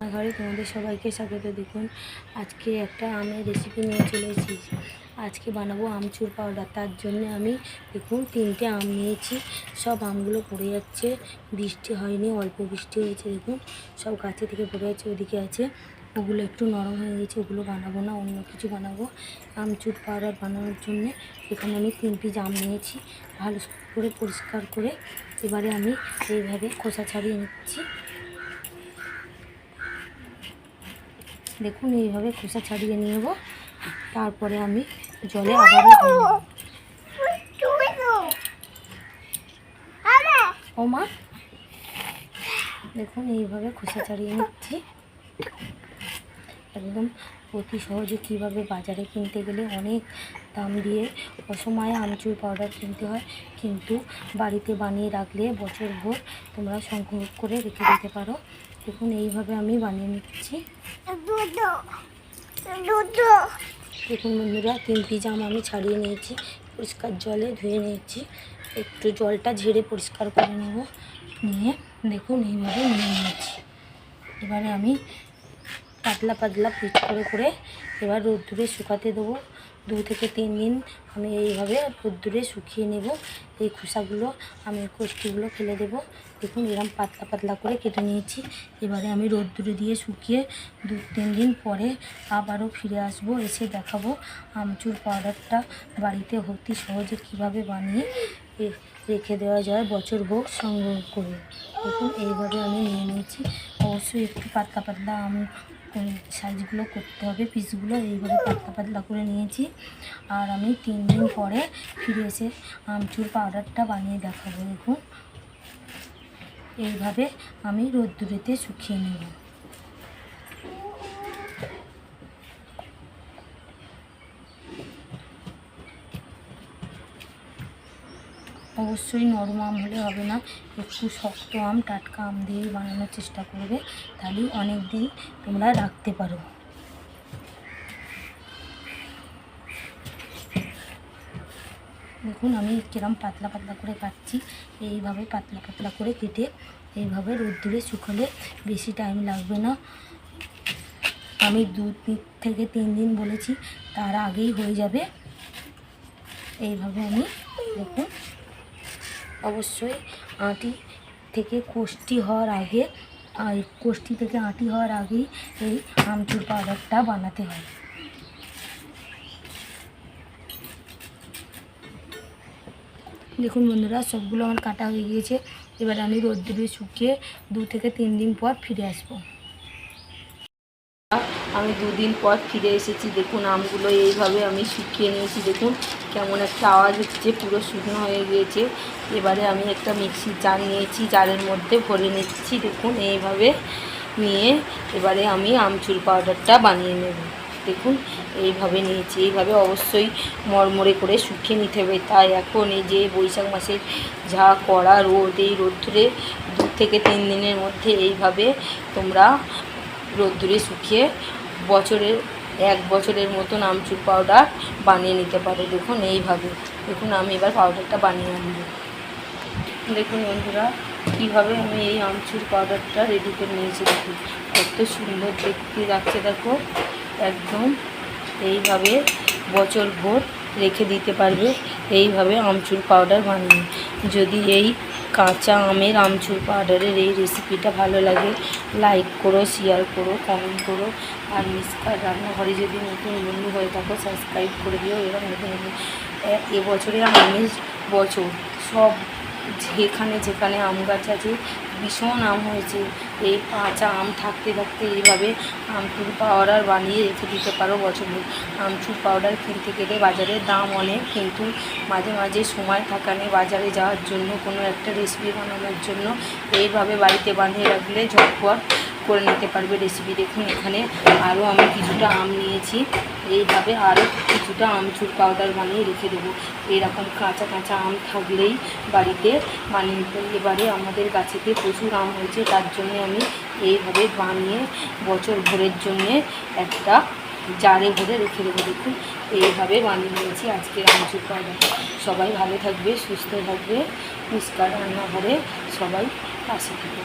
আমার ঘরে তোমাদের সবাইকে স্বাগত। দেখুন, আজকে একটা আমের রেসিপি নিয়ে চলে এসেছি। আজকে বানাবো আমচুর পাউডার তার জন্য আমি দেখুন, তিনটে আম নিয়েছি। সব আমগুলো পড়ে যাচ্ছে। বৃষ্টি হয়নি, অল্প বৃষ্টি হয়েছে, দেখুন। সব গাছে থেকে পড়ে যাচ্ছে, ওদিকে আছে। ওগুলো একটু নরম হয়ে গেছে, ওগুলো বানাবো না, অন্য কিছু বানাবো। আমচুর পাউডার বানানোর জন্য এখানে আমি তিন পিস আম নিয়েছি। ভালো করে পরিষ্কার করে এবারে আমি এইভাবে খোসা ছাড়িয়ে নিচ্ছি। দেখুন, এইভাবে খোসা ছাড়িয়ে নেব। তারপরে আমি জলে আবারও ওমা ও মা, দেখুন, এইভাবে খোসা ছাড়িয়ে নিচ্ছি। একদম অতি সহজে কীভাবে বাজারে কিনতে গেলে অনেক দাম দিয়ে অসময়ে আমচুর পাউডার কিনতে হয়। কিন্তু বাড়িতে বানিয়ে রাখলে বছর ভর তোমরা সংগ্রহ করে রেখে দিতে পারো। দেখুন, এইভাবে আমি বানিয়ে নিচ্ছি। দেখুন বন্ধুরা, তিন পিস আম আমি ছাড়িয়ে নিয়েছি, পরিষ্কার জলে ধুয়ে নিয়েছি। একটু জলটা ঝেড়ে পরিষ্কার করে নেব, নিয়ে দেখুন এইভাবে নিয়ে নিয়েছি। এবারে আমি পাতলা পাতলা পিচ করে করে এবার রোদ্দুরে শুকাতে দেবো। দু থেকে তিন দিন আমি এইভাবে রোদ্দুরে শুকিয়ে নেব। এই খোসাগুলো, আমি কোষ্টিগুলো ফেলে দেবো। দেখুন এরকম পাতলা পাতলা করে কেটে নিয়েছি। এবারে আমি রোদ্দুরে দিয়ে শুকিয়ে দু তিন দিন পরে আবারও ফিরে আসব, এসে দেখাবো। আমচুর পাউডারটা বাড়িতে অতি সহজে কীভাবে বানিয়ে রেখে দেওয়া যায় বছর ভোগ সংগ্রহ করে। দেখুন, এইভাবে আমি নিয়ে নিয়েছি। অবশ্যই একটু পাতলা পাতলা আম সাইজগুলো করতে হবে, পিসগুলো। এইভাবে পাতলা পাতলা করে নিয়েছি। আর আমি তিন দিন পরে ফিরে এসে আমচুর পাউডারটা বানিয়ে দেখাবো। দেখুন, এইভাবে আমি রোদ্দুরেতে শুকিয়ে নেব। অবশ্যই নরম আম হলে হবে না। একটু শক্ত আম, টাটকা আম দিয়েই বানানোর চেষ্টা করবে। তাহলেই অনেক দিন তোমরা রাখতে পারো। দেখুন, আমি কিরম পাতলা পাতলা করে কাটছি। এইভাবে পাতলা পাতলা করে কেটে এইভাবে রোদ্দুরে শুকালে বেশি টাইম লাগবে না। আমি দু থেকে তিন দিন বলেছি, তার আগেই হয়ে যাবে। এইভাবে আমি দেখুন অবশ্যই আঁটি থেকে কোষ্টি হওয়ার আগে আর কোষ্টি থেকে আঁটি হওয়ার আগেই এই আমচুর পাউডারটা বানাতে হয়। দেখুন বন্ধুরা, সবগুলো আমার কাটা হয়ে গিয়েছে। এবার আমি রোদ্রে শুকিয়ে দু থেকে তিন দিন পর ফিরে আসব। আমি দুদিন পর ফিরে এসেছি। দেখুন, আমগুলো এইভাবে আমি শুকিয়ে নিয়েছি। দেখুন, কেমন একটা আওয়াজ হচ্ছে, পুরো শুকনো হয়ে গিয়েছে। এবারে আমি একটা মিক্সির জার নিয়েছি, জারের মধ্যে ভরে নিচ্ছি। দেখুন, এইভাবে নিয়ে এবারে আমি আমচুর পাউডারটা বানিয়ে নেব। দেখুন, এইভাবে নিয়েছি। এইভাবে অবশ্যই মরমরে করে শুকিয়ে নিতে হবে। তাই এখন এই যে বৈশাখ মাসের যা কড়া রোদ, এই রোদ্দুরে দু থেকে তিন দিনের মধ্যে এইভাবে তোমরা রোদ্দুরে শুকিয়ে বছরের, এক বছরের মতন আমচুর পাউডার বানিয়ে নিতে পারো। দেখুন এইভাবে। দেখুন, আমি এবার পাউডারটা বানিয়ে আনব। দেখুন বন্ধুরা, কীভাবে আমি এই আমচুর পাউডারটা রেডি করে নিয়েছি। দেখুন, কত সুন্দর দেখতে লাগছে, দেখো। একদম এইভাবে বছর ভোর রেখে দিতে পারবে। এইভাবে আমচুর পাউডার বানিয়ে। যদি এই কাঁচা আমের আমচুর পাউডারের এই রেসিপিটা ভালো লাগে। লাইক করো শেয়ার করো কমেন্ট করো। আর মিসকার রান্নাঘরে যদি নতুন বন্ধু হয়ে থাকো সাবস্ক্রাইব করে দিও। এবং নতুন এবছরে আমের বছর সব যেখানে যেখানে আম গাছ আছে ভীষণ আম হয়েছে। এই কাঁচা আম থাকতে থাকতে এইভাবে আমচুর পাউডার বানিয়ে রেখে দিতে পারো বছর আমচুর পাউডার কিনতে গেলে বাজারের দাম অনেক, কিন্তু মাঝে মাঝে সময় থাকা নেই বাজারে যাওয়ার জন্য, কোনো একটা রেসিপি বানানোর জন্য। এইভাবে বাড়িতে বানিয়ে রাখলে ঝটপট করে নিতে পারবে রেসিপি দেখুন এখানে। আরও আমি কিছুটা আম নিয়েছি। এইভাবে আরও কিছুটা আমচুর পাউডার বানিয়ে রেখে দেবো। এরকম কাঁচা কাঁচা আম থাকলেই বাড়িতে বানিয়ে এবারে আমাদের গাছেতে প্রচুর আম হয়েছে, তার জন্য আমি এইভাবে বানিয়ে বছর ভরের জন্যে একটা জারে ভরে রেখে দেবো। দেখুন, এইভাবে বানিয়ে নিয়েছি আজকের আমচুর পাউডার সবাই ভালো থাকবে, সুস্থ থাকবে। পুষ্কার রান্নাঘরে সবাই পাশে থাকবে।